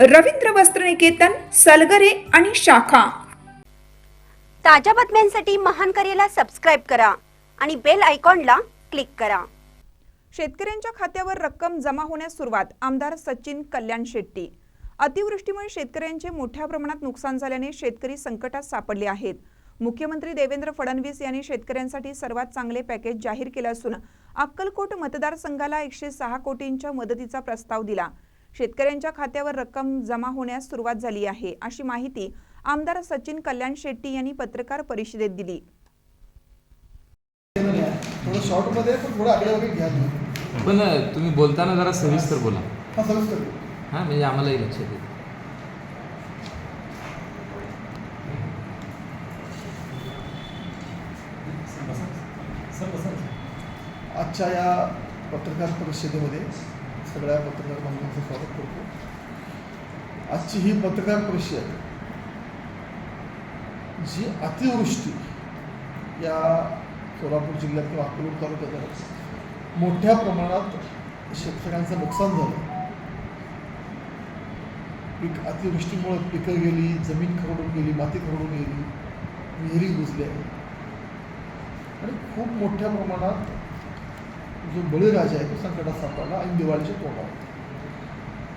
रवींद्र वस्त्रनिकेतन सलगरे आणि शाखा. ताज्या बातम्यांसाठी महान करेला सबस्क्राईब करा आणि बेल आयकॉनला क्लिक करा. शेतकऱ्यांच्या खात्यावर रक्कम जमा होण्यास सुरुवात आमदार सचिन कल्याण शेट्टी. अतिवृष्टीमुळे शेतकऱ्यांचे मोठ्या प्रमाणात नुकसान झाल्याने शेतकरी संकटात सापडले आहेत. मुख्यमंत्री देवेंद्र फडणवीस यांनी शेतकऱ्यांसाठी सर्वात चांगले पॅकेज जाहीर केलं असून अक्कलकोट मतदारसंघाला एकशे सहा कोटींच्या मदतीचा प्रस्ताव दिला. शेतकऱ्यांच्या खात्यावर रक्कम जमा होण्यास सुरुवात झाली आहे अशी माहिती आमदार सचिन कल्याण शेट्टी यांनी पत्रकार परिषदेत दिली. पण तुम्ही. पण तुम्ही बोलताना जरा सविस्तर बोला. हा सविस्तर. हां म्हणजे आम्हालाही लक्षात येईल. आजच्या या पत्रकार परिषदेमध्ये सगळ्या पत्रकार बांधवांचं स्वागत करतो. आजची ही पत्रकार परिषद जी अतिवृष्टी या सोलापूर जिल्ह्यात किंवा अकोला तालुक्यात मोठ्या प्रमाणात शेतकऱ्यांचं नुकसान झालं. पीक अतिवृष्टीमुळे पिकं गेली जमीन खरडून गेली माती खरडून गेली विहिरी बुजल्या आणि खूप मोठ्या प्रमाणात जो बळीराजा आहे तो संकटात सापडला आणि दिवाळीच्या तोंडावर.